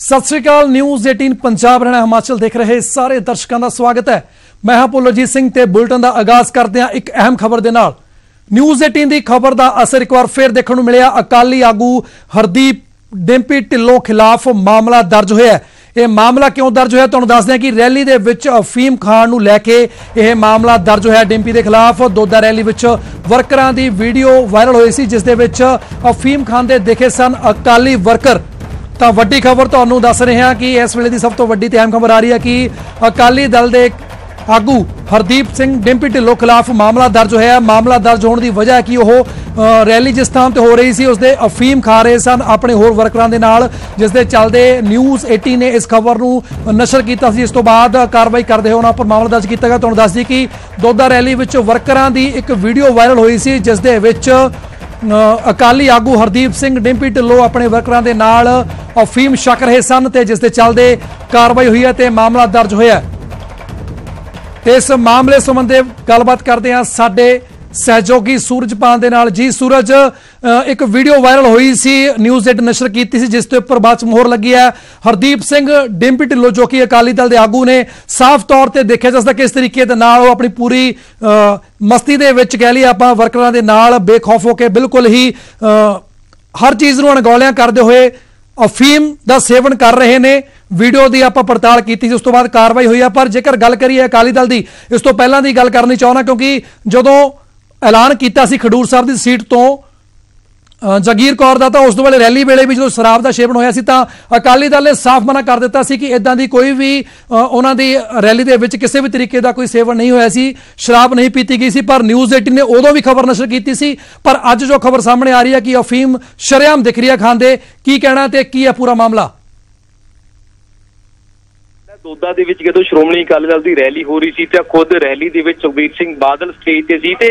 ਸਤਿ ਸ੍ਰੀ ਅਕਾਲ ਨਿਊਜ਼ 18 ਪੰਜਾਬ ਰਹਿਣਾ ਹਿਮਾਚਲ ਦੇਖ ਰਹੇ ਸਾਰੇ ਦਰਸ਼ਕਾਂ ਦਾ ਸਵਾਗਤ ਹੈ। ਮੈਂ ਹਾਂ ਪੁਲਜੀਤ ਸਿੰਘ ਤੇ ਬੁਲਟਨ ਦਾ ਆਗਾਜ਼ ਕਰਦੇ ਹਾਂ ਇੱਕ ਅਹਿਮ ਖਬਰ ਦੇ ਨਾਲ। ਨਿਊਜ਼ 18 ਦੀ ਖਬਰ ਦਾ ਅਸਰ ਇੱਕ ਵਾਰ ਫੇਰ ਦੇਖਣ ਨੂੰ ਮਿਲਿਆ। ਅਕਾਲੀ ਆਗੂ ਹਰਦੀਪ ਡਿੰਪੀ ਢਿੱਲੋਂ ਖਿਲਾਫ ਮਾਮਲਾ ਦਰਜ ਹੋਇਆ ਹੈ। ਇਹ ਮਾਮਲਾ ਕਿਉਂ ਦਰਜ ਹੋਇਆ? ਤੁਹਾਨੂੰ ਦੱਸਦੇ ਹਾਂ ਕਿ ਰੈਲੀ ਦੇ ਵਿੱਚ ਅਫੀਮ ਖਾਨ ਨੂੰ ਲੈ ਕੇ ਇਹ ਮਾਮਲਾ ਦਰਜ ਹੋਇਆ। ਡਿੰਪੀ ਦੇ ਖਿਲਾਫ ਦੋਦਾ ਰੈਲੀ ਵਿੱਚ ਵਰਕਰਾਂ ਦੀ ਵੀਡੀਓ ਵਾਇਰਲ ਹੋਈ ਸੀ, ਜਿਸ ਦੇ ਵਿੱਚ ਅਫੀਮ ਖਾਨ ਦੇ ਦਿਖੇ ਸਨ ਅਕਾਲੀ ਵਰਕਰ। ਤਾਂ ਵੱਡੀ ਖਬਰ ਤੁਹਾਨੂੰ ਦੱਸ ਰਹੇ ਹਾਂ ਕਿ ਇਸ ਵੇਲੇ ਦੀ ਸਭ ਤੋਂ ਵੱਡੀ ਤੇ ਅਹਿਮ ਖਬਰ ਆ ਰਹੀ ਹੈ ਕਿ ਅਕਾਲੀ ਦਲ ਦੇ ਆਗੂ ਹਰਦੀਪ ਸਿੰਘ ਡਿੰਪੀ ਢਿੱਲੋਂ ਖਿਲਾਫ ਮਾਮਲਾ ਦਰਜ ਹੋਇਆ ਮਾਮਲਾ ਦਰਜ ਹੋਣ ਦੀ ਵਜ੍ਹਾ ਕਿ ਉਹ ਰੈਲੀ ਜਿਸ ਥਾਂ ਤੇ ਹੋ ਰਹੀ ਸੀ ਉਸ ਦੇ ਅਫੀਮ ਖਾ ਰਹੇ ਸਨ। ਆਪਣੇ ਹੋਰ ਵਰਕਰਾਂ ਦੇ ਨਾਲ, ਜਿਸ ਦੇ ਚੱਲਦੇ ਨਿਊਜ਼ 18 ਨੇ ਇਸ ਖਬਰ ਨੂੰ ਨਸ਼ਰ ਕੀਤਾ ਸੀ। ਇਸ ਤੋਂ ਬਾਅਦ ਕਾਰਵਾਈ ਕਰਦੇ ਹੋਏ ਉਹਨਾਂ ਉੱਪਰ ਮਾਮਲਾ ਦਰਜ ਕੀਤਾ ਗਿਆ। ਤੁਹਾਨੂੰ ਦੱਸ ਦਈਏ ਕਿ ਦੋਦਾ ਰੈਲੀ ਵਿੱਚ ਵਰਕਰਾਂ ਦੀ ਇੱਕ ਵੀਡੀਓ ਵਾਇਰਲ ਹੋਈ ਸੀ, ਜਿਸ ਦੇ ਵਿੱਚ ਅਕਾਲੀ ਆਗੂ ਹਰਦੀਪ ਸਿੰਘ ਡਿੰਪੀ ਢਿੱਲੋਂ ਆਪਣੇ ਵਰਕਰਾਂ ਦੇ ਨਾਲ ਅਫੀਮ ਛਕ ਰਹੇ ਸਨ ਤੇ ਜਿਸ ਦੇ ਚੱਲਦੇ ਕਾਰਵਾਈ ਹੋਈ ਹੈ ਤੇ ਮਾਮਲਾ ਦਰਜ ਹੋਇਆ ਤੇ ਇਸ ਮਾਮਲੇ ਸੰਬੰਧੇ ਗੱਲਬਾਤ ਕਰਦੇ ਹਾਂ ਸਾਡੇ ਸਹਿਯੋਗੀ ਸੂਰਜਪਾਨ ਦੇ ਨਾਲ। ਜੀ, ਸੂਰਜ ਇੱਕ ਵੀਡੀਓ ਵਾਇਰਲ ਹੋਈ ਸੀ, ਨਿਊਜ਼ 8 ਨਸ਼ਰ ਕੀਤੀ ਸੀ, ਜਿਸ ਦੇ ਉੱਪਰ ਬਾਅਦ ਚ ਮੋਹਰ ਲੱਗੀ ਹੈ। ਹਰਦੀਪ ਸਿੰਘ ਡਿੰਪੀ ਢਿੱਲੋਂ, ਜੋ ਕਿ ਅਕਾਲੀ ਦਲ ਦੇ ਆਗੂ ਨੇ, ਸਾਫ਼ ਤੌਰ ਤੇ ਦੇਖਿਆ ਜਾ ਸਕਦਾ ਇਸ ਤਰੀਕੇ ਦੇ ਨਾਲ ਉਹ ਆਪਣੀ ਪੂਰੀ ਮਸਤੀ ਦੇ ਵਿੱਚ ਕਹਿ ਲਈ ਆਪਾਂ, ਵਰਕਰਾਂ ਦੇ ਨਾਲ ਬੇਖੌਫ ਹੋ ਕੇ ਬਿਲਕੁਲ ਹੀ ਹਰ ਚੀਜ਼ ਨੂੰ ਅਣਗੌਲਿਆਂ ਕਰਦੇ ਹੋਏ ਅਫੀਮ ਦਾ ਸੇਵਨ ਕਰ ਰਹੇ ਨੇ। ਵੀਡੀਓ ਦੀ ਆਪਾਂ ਪੜਤਾਲ ਕੀਤੀ ਸੀ, ਉਸ ਤੋਂ ਬਾਅਦ ਕਾਰਵਾਈ ਹੋਈ ਆ ਪਰ ਜੇਕਰ ਗੱਲ ਕਰੀਏ ਅਕਾਲੀ ਦਲ ਦੀ, ਇਸ ਤੋਂ ਪਹਿਲਾਂ ਦੀ ਗੱਲ ਕਰਨੀ ਚਾਹੁੰਦਾ ਕਿਉਂਕਿ ਜਦੋਂ ਐਲਾਨ ਕੀਤਾ ਸੀ ਖਡੂਰ ਸਾਹਿਬ ਦੀ ਸੀਟ ਤੋਂ। ਜਗੀਰ ਕੌਰ ਦਾ ਤਾਂ ਉਸ ਤੋਂ ਵੇਲੇ ਰੈਲੀ ਵੇਲੇ ਵੀ ਜਦੋਂ ਸ਼ਰਾਬ ਦਾ ਸੇਵਨ ਹੋਇਆ ਸੀ ਤਾਂ ਅਕਾਲੀ ਦਲ ਨੇ ਸਾਫ਼ ਮਨਾ ਕਰ ਦਿੱਤਾ ਸੀ ਕਿ ਇਦਾਂ ਦੀ ਕੋਈ ਵੀ ਉਹਨਾਂ ਦੀ ਰੈਲੀ ਦੇ ਵਿੱਚ ਕਿਸੇ ਵੀ ਤਰੀਕੇ ਦਾ ਕੋਈ ਸੇਵਨ ਨਹੀਂ ਹੋਇਆ ਸੀ, ਸ਼ਰਾਬ ਨਹੀਂ ਪੀਤੀ ਗਈ ਸੀ, ਪਰ ਨਿਊਜ਼ 18 ਨੇ ਉਦੋਂ ਵੀ ਖਬਰ ਨਸ਼ਰ ਕੀਤੀ ਸੀ। ਪਰ ਅੱਜ ਜੋ ਖਬਰ ਸਾਹਮਣੇ ਆ ਰਹੀ ਹੈ ਕਿ ਅਫੀਮ ਸ਼ਰੇਆਮ ਦਿਖ ਰਹੀ ਹੈ ਖਾਂਦੇ ਕੀ ਕਹਿਣਾ ਤੇ ਕੀ ਹੈ ਪੂਰਾ ਮਾਮਲਾ? ਦੋਦਾ ਦੇ ਵਿੱਚ ਜਦੋਂ ਸ਼੍ਰੋਮਣੀ ਅਕਾਲੀ ਦਲ ਦੀ ਰੈਲੀ ਹੋ ਰਹੀ ਸੀ ਤਾਂ ਖੁਦ ਰੈਲੀ ਦੇ ਵਿੱਚ ਸੁਖਬੀਰ ਸਿੰਘ ਬਾਦਲ ਸਟੇਜ ਤੇ ਸੀ ਤੇ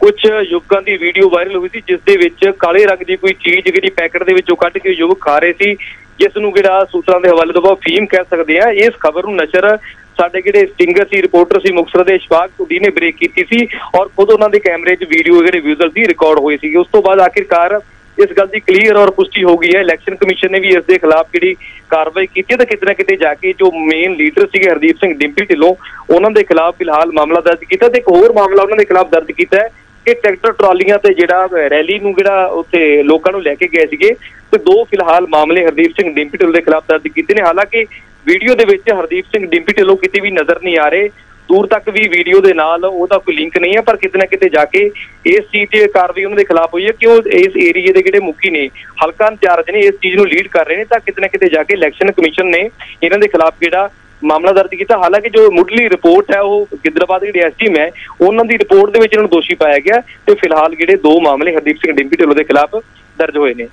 ਕੁਝ ਯੁਵਕਾਂ ਦੀ ਵੀਡੀਓ ਵਾਇਰਲ ਹੋਈ ਸੀ, ਜਿਸ ਦੇ ਵਿੱਚ ਕਾਲੇ ਰੰਗ ਦੀ ਕੋਈ ਚੀਜ਼ ਜਿਹੜੀ ਪੈਕਟ ਦੇ ਵਿੱਚੋਂ ਕੱਢ ਕੇ ਯੁਵਕ ਖਾ ਰਹੇ ਸੀ ਜਿਸ ਨੂੰ ਜਿਹੜਾ ਸੂਤਰਾਂ ਦੇ ਹਵਾਲੇ ਤੋਂ ਬਾਅਦ ਫੀਮ ਕਹਿ ਸਕਦੇ ਆ ਇਸ ਖਬਰ ਨੂੰ ਨਸ਼ਰ ਸਾਡੇ ਜਿਹੜੇ ਸਟਿੰਗਰ ਸੀ ਰਿਪੋਰਟਰ ਸੀ, ਮੁਕਤਸਰ ਦੇ ਇਸ਼ਫਾਕ ਟੁੱਡੀ ਨੇ ਬ੍ਰੇਕ ਕੀਤੀ ਸੀ ਔਰ ਖੁਦ ਉਹਨਾਂ ਦੇ ਕੈਮਰੇ 'ਚ ਵੀਡੀਓ ਜਿਹੜੇ ਵਿਜ਼ੂਅਲ ਸੀ ਰਿਕਾਰਡ ਹੋਏ ਸੀ ਉਸ ਤੋਂ ਬਾਅਦ ਆਖਿਰਕਾਰ ਇਸ ਗੱਲ ਦੀ ਕਲੀਅਰ ਔਰ ਪੁਸ਼ਟੀ ਹੋ ਗਈ ਹੈ। ਇਲੈਕਸ਼ਨ ਕਮਿਸ਼ਨ ਨੇ ਵੀ ਇਸ ਦੇ ਖਿਲਾਫ ਜਿਹੜੀ ਕਾਰਵਾਈ ਕੀਤੀ ਹੈ ਤਾਂ ਕਿਤੇ ਨਾ ਕਿਤੇ ਜਾ ਕੇ ਜੋ ਮੇਨ ਲੀਡਰ ਸੀਗੇ ਹਰਦੀਪ ਸਿੰਘ ਡਿੰਪੀ ਢਿੱਲੋਂ, ਉਹਨਾਂ ਦੇ ਖਿਲਾਫ ਫਿਲਹਾਲ ਮਾਮਲਾ ਦਰਜ ਕੀਤਾ ਤੇ ਇੱਕ ਹੋਰ ਮਾਮਲਾ ਉਹਨਾਂ ਦੇ ਖਿਲਾਫ ਦਰਜ ਕੀਤਾ ਹੈ। ਕਿ ਟਰੈਕਟਰ ਟਰਾਲੀਆਂ ਤੇ ਜਿਹੜਾ ਰੈਲੀ ਨੂੰ ਜਿਹੜਾ ਉੱਥੇ ਲੋਕਾਂ ਨੂੰ ਲੈ ਕੇ ਗਏ ਸੀਗੇ ਤੇ ਦੋ ਫਿਲਹਾਲ ਮਾਮਲੇ ਹਰਦੀਪ ਸਿੰਘ ਡਿੰਪੀ ਢਿੱਲੋਂ ਦੇ ਖਿਲਾਫ ਦਰਜ ਕੀਤੇ ਨੇ। ਹਾਲਾਂਕਿ ਵੀਡੀਓ ਦੇ ਵਿੱਚ ਹਰਦੀਪ ਸਿੰਘ ਡਿੰਪੀ ਢਿੱਲੋਂ ਕਿਤੇ ਵੀ ਨਜ਼ਰ ਨਹੀਂ ਆ ਰਹੇ। ਦੂਰ ਤੱਕ ਵੀ ਵੀਡੀਓ ਦੇ ਨਾਲ ਉਹਦਾ ਕੋਈ ਲਿੰਕ ਨਹੀਂ ਹੈ, ਪਰ ਕਿਤੇ ਨਾ ਕਿਤੇ ਜਾ ਕੇ ਇਸ ਚੀਜ਼ ਦੀ ਕਾਰਵਾਈ ਉਹਨਾਂ ਦੇ ਖਿਲਾਫ ਹੋਈ ਹੈ ਕਿ ਉਹ ਇਸ ਏਰੀਏ ਦੇ ਜਿਹੜੇ ਮੁਖੀ ਨੇ, ਹਲਕਾ ਇੰਚਾਰਜ ਨੇ ਇਸ ਚੀਜ਼ ਨੂੰ ਲੀਡ ਕਰ ਰਹੇ ਨੇ ਤਾਂ ਕਿਤੇ ਨਾ ਕਿਤੇ ਜਾ ਕੇ ਇਲੈਕਸ਼ਨ ਕਮਿਸ਼ਨ ਨੇ ਇਹਨਾਂ ਦੇ ਖਿਲਾਫ ਜਿਹੜਾ ਮਾਮਲਾ ਦਰਜ ਕੀਤਾ। ਹਾਲਾਂਕਿ ਜੋ ਮੁੱਢਲੀ ਰਿਪੋਰਟ ਹੈ, ਉਹ ਗਿੱਦਰਾਬਾਦ ਦੀ ਐਸਟੀਮ ਹੈ ਉਹਨਾਂ ਦੀ ਰਿਪੋਰਟ ਦੇ ਵਿੱਚ ਇਹਨਾਂ ਨੂੰ ਦੋਸ਼ੀ ਪਾਇਆ ਗਿਆ ਤੇ ਫਿਲਹਾਲ ਜਿਹੜੇ ਦੋ ਮਾਮਲੇ ਹਰਦੀਪ ਸਿੰਘ ਡਿੰਪੀ ਢਿੱਲੋਂ ਦੇ ਖਿਲਾਫ ਦਰਜ ਹੋਏ ਨੇ।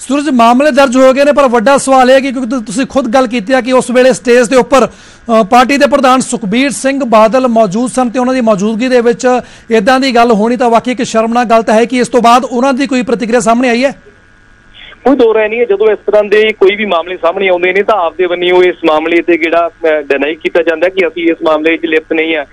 ਸੂਰਜ, ਮਾਮਲੇ ਦਰਜ ਹੋ ਗਏ ਨੇ, ਪਰ ਵੱਡਾ ਸਵਾਲ ਇਹ ਹੈ ਕਿ ਕਿਉਂਕਿ ਤੁਸੀਂ ਖੁਦ ਗੱਲ ਕੀਤੀ ਹੈ ਕਿ ਉਸ ਵੇਲੇ ਸਟੇਜ ਦੇ ਉੱਪਰ ਪਾਰਟੀ ਦੇ ਪ੍ਰਧਾਨ ਸੁਖਬੀਰ ਸਿੰਘ ਬਾਦਲ ਮੌਜੂਦ ਸਨ ਤੇ ਉਹਨਾਂ ਦੀ ਮੌਜੂਦਗੀ ਦੇ ਵਿੱਚ ਇਦਾਂ ਦੀ ਗੱਲ ਹੋਣੀ ਤਾਂ ਵਾਕਈ ਇੱਕ ਸ਼ਰਮਨਾਕ ਗੱਲ ਤਾਂ ਹੈ ਕਿ ਇਸ ਤੋਂ ਬਾਅਦ ਉਹਨਾਂ ਦੀ ਕੋਈ ਪ੍ਰਤੀਕਿਰਿਆ ਸਾਹਮਣੇ ਆਈ ਹੈ? ਕੋਈ ਦੋ ਰਾਏ ਨਹੀਂ ਹੈ। ਜਦੋਂ ਇਸ ਤਰ੍ਹਾਂ ਦੇ ਕੋਈ ਵੀ ਮਾਮਲੇ ਸਾਹਮਣੇ ਆਉਂਦੇ ਨੇ ਤਾਂ ਆਪਦੇ ਵੱਲੋਂ ਇਸ ਮਾਮਲੇ ਤੇ ਜਿਹੜਾ ਡਿਨਾਈ ਕੀਤਾ ਜਾਂਦਾ ਕਿ ਅਸੀਂ ਇਸ ਮਾਮਲੇ 'ਚ ਲਿਪਤ ਨਹੀਂ ਆ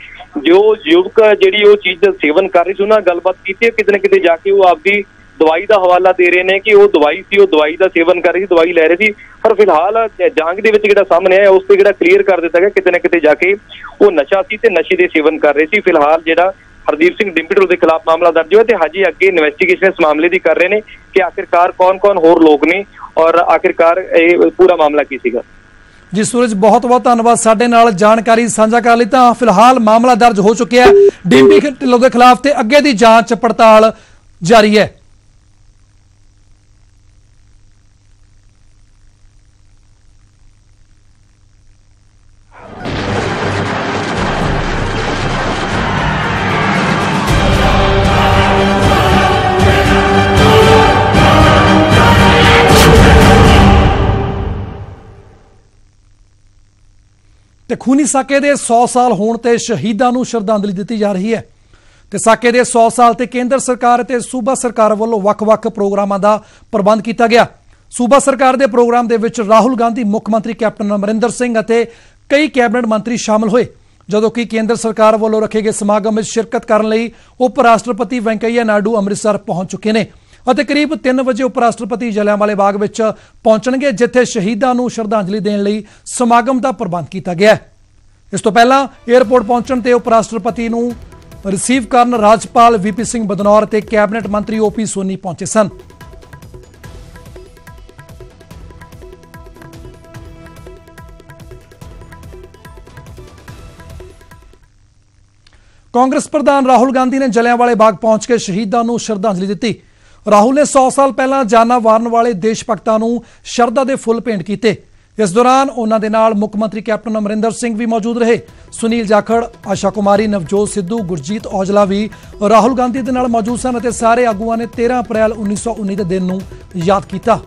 ਜੋ ਯੁਵਕ ਜਿਹੜੀ ਉਹ ਚੀਜ਼ ਦਾ ਸੇਵਨ ਕਰ ਰਹੀ ਸੀ, ਉਹਨਾਂ ਨਾਲ ਗੱਲਬਾਤ ਕੀਤੀ ਹੈ। ਕਿਤੇ ਨਾ ਕਿਤੇ ਜਾ ਕੇ ਉਹ ਆਪਦੀ ਦਵਾਈ ਦਾ ਹਵਾਲਾ ਦੇ ਰਹੇ ਨੇ ਕਿ ਉਹ ਦਵਾਈ ਸੀ, ਉਹ ਦਵਾਈ ਦਾ ਸੇਵਨ ਕਰ ਰਹੀ ਸੀ, ਦਵਾਈ ਲੈ ਰਹੀ ਸੀ। ਪਰ ਫਿਲਹਾਲ ਜਾਂਗ ਦੇ ਵਿੱਚ ਜਿਹੜਾ ਸਾਹਮਣੇ ਆਇਆ, ਉਸ ਤੇ ਜਿਹੜਾ ਕਲੀਅਰ ਕਰ ਦਿੱਤਾ ਗਿਆ, ਕਿਤੇ ਨਾ ਕਿਤੇ ਜਾ ਕੇ ਉਹ ਨਸ਼ਾ ਸੀ ਤੇ ਨਸ਼ੇ ਦੇ ਸੇਵਨ ਕਰ ਰਹੇ ਸੀ। ਫਿਲਹਾਲ ਜਿਹੜਾ ਹਰਦੀਪ ਸਿੰਘ ਡਿੰਪੀ ਦੇ ਖਿਲਾਫ ਮਾਮਲਾ ਦਰਜ ਹੋਇਆ ਤੇ ਹਜੇ ਅੱਗੇ ਇਨਵੈਸਟੀਗੇਸ਼ਨ ਇਸ ਮਾਮਲੇ ਦੀ ਕਰ ਰਹੇ ਨੇ ਕਿ ਆਖਿਰਕਾਰ ਕੌਣ-ਕੌਣ ਹੋਰ ਲੋਕ ਨੇ ਔਰ ਆਖਿਰਕਾਰ ਇਹ ਪੂਰਾ ਮਾਮਲਾ ਕੀ ਸੀਗਾ? ਜੀ ਸੂਰਜ ਬਹੁਤ ਬਹੁਤ ਧੰਨਵਾਦ ਸਾਡੇ ਨਾਲ। ਜਾਣਕਾਰੀ ਸਾਂਝਾ ਕਰਨ ਲਈ ਤਾਂ ਫਿਲਹਾਲ ਮਾਮਲਾ ਦਰਜ ਹੋ ਚੁੱਕਿਆ ਹੈ। ਡਿੰਪੀ ਢਿੱਲੋਂ ਦੇ ਖਿਲਾਫ ਤੇ ਅੱਗੇ ਦੀ ਜਾਂਚ ਪੜਤਾਲ ਜਾਰੀ ਹੈ। ਖੂਨੀ ਸਾਕੇ ਦੇ 100 ਸਾਲ ਹੋਣ ਤੇ ਸ਼ਹੀਦਾਂ ਨੂੰ ਸ਼ਰਧਾਂਜਲੀ ਦਿੱਤੀ ਜਾ ਰਹੀ ਹੈ। ਤੇ ਸਾਕੇ ਦੇ 100 ਸਾਲ ਤੇ ਕੇਂਦਰ ਸਰਕਾਰ ਅਤੇ ਸੂਬਾ ਸਰਕਾਰ ਵੱਲੋਂ ਵੱਖ-ਵੱਖ ਪ੍ਰੋਗਰਾਮਾਂ ਦਾ ਪ੍ਰਬੰਧ ਕੀਤਾ ਗਿਆ। ਸੂਬਾ ਸਰਕਾਰ ਦੇ ਪ੍ਰੋਗਰਾਮ ਦੇ ਵਿੱਚ ਰਾਹੁਲ ਗਾਂਧੀ, ਮੁੱਖ ਮੰਤਰੀ ਕੈਪਟਨ ਅਮਰਿੰਦਰ ਸਿੰਘ ਅਤੇ ਕਈ ਕੈਬਨਿਟ ਮੰਤਰੀ ਸ਼ਾਮਲ ਹੋਏ। ਜਦੋਂ ਕਿ ਕੇਂਦਰ ਸਰਕਾਰ ਵੱਲੋਂ ਰੱਖੇ ਗਏ ਸਮਾਗਮ ਵਿੱਚ ਸ਼ਿਰਕਤ ਕਰਨ ਲਈ ਉਪ ਰਾਸ਼ਟਰਪਤੀ ਵੈਂਕਈਆ ਨਾਇਡੂ ਅੰਮ੍ਰਿਤਸਰ ਪਹੁੰਚ ਚੁੱਕੇ ਨੇ। ਅਤੇ ਕਰੀਬ 3 ਵਜੇ ਉਪ ਰਾਸ਼ਟਰਪਤੀ ਜਲਿਆਂਵਾਲੇ ਬਾਗ ਵਿੱਚ ਪਹੁੰਚਣਗੇ, ਜਿੱਥੇ ਸ਼ਹੀਦਾਂ ਨੂੰ ਸ਼ਰਧਾਂਜਲੀ ਦੇਣ ਲਈ ਸਮਾਗਮ ਦਾ ਪ੍ਰਬੰਧ ਕੀਤਾ ਗਿਆ ਹੈ। ਇਸ ਤੋਂ ਪਹਿਲਾਂ 에ਅਰਪੋਰਟ ਪਹੁੰਚਣ ਤੇ ਉਪ ਰਾਸ਼ਟਰਪਤੀ ਨੂੰ ਰਿਸੀਵ ਕਰਨ ਰਾਜਪਾਲ ਵੀਪੀ ਸਿੰਘ ਬਦਨੌਰ ਤੇ ਕੈਬਨਿਟ ਮੰਤਰੀ ਓਪੀ ਸੋਨੀ ਪਹੁੰਚੇ ਸਨ। ਕਾਂਗਰਸ ਪ੍ਰਧਾਨ ਰਾਹੁਲ ਗਾਂਧੀ ਨੇ ਜਲਿਆਂਵਾਲੇ ਬਾਗ ਪਹੁੰਚ ਕੇ ਸ਼ਹੀਦਾਂ ਨੂੰ ਸ਼ਰਧਾਂਜਲੀ ਦਿੱਤੀ। ਰਾਹੁਲ ਨੇ 100 ਸਾਲ ਪਹਿਲਾਂ ਜਾਨਾਂ ਵਾਰਨ ਵਾਲੇ ਦੇਸ਼ ਭਗਤਾਂ ਨੂੰ ਸ਼ਰਧਾ ਦੇ ਫੁੱਲ ਭੇਂਟ ਕੀਤੇ। ਇਸ ਦੌਰਾਨ ਉਹਨਾਂ ਦੇ ਨਾਲ ਮੁੱਖ ਮੰਤਰੀ ਕੈਪਟਨ ਅਮਰਿੰਦਰ ਸਿੰਘ ਵੀ ਮੌਜੂਦ ਰਹੇ। ਸੁਨੀਲ ਜਾਖੜ, ਆਸ਼ਾ ਕੁਮਾਰੀ, ਨਵਜੋਤ ਸਿੱਧੂ, ਗੁਰਜੀਤ ਔਜਲਾ ਵੀ ਰਾਹੁਲ ਗਾਂਧੀ ਦੇ ਨਾਲ ਮੌਜੂਦ ਸਨ ਅਤੇ ਸਾਰੇ ਆਗੂਆਂ ਨੇ 13 ਅਪ੍ਰੈਲ 1919 ਦੇ ਦਿਨ ਨੂੰ ਯਾਦ ਕੀਤਾ।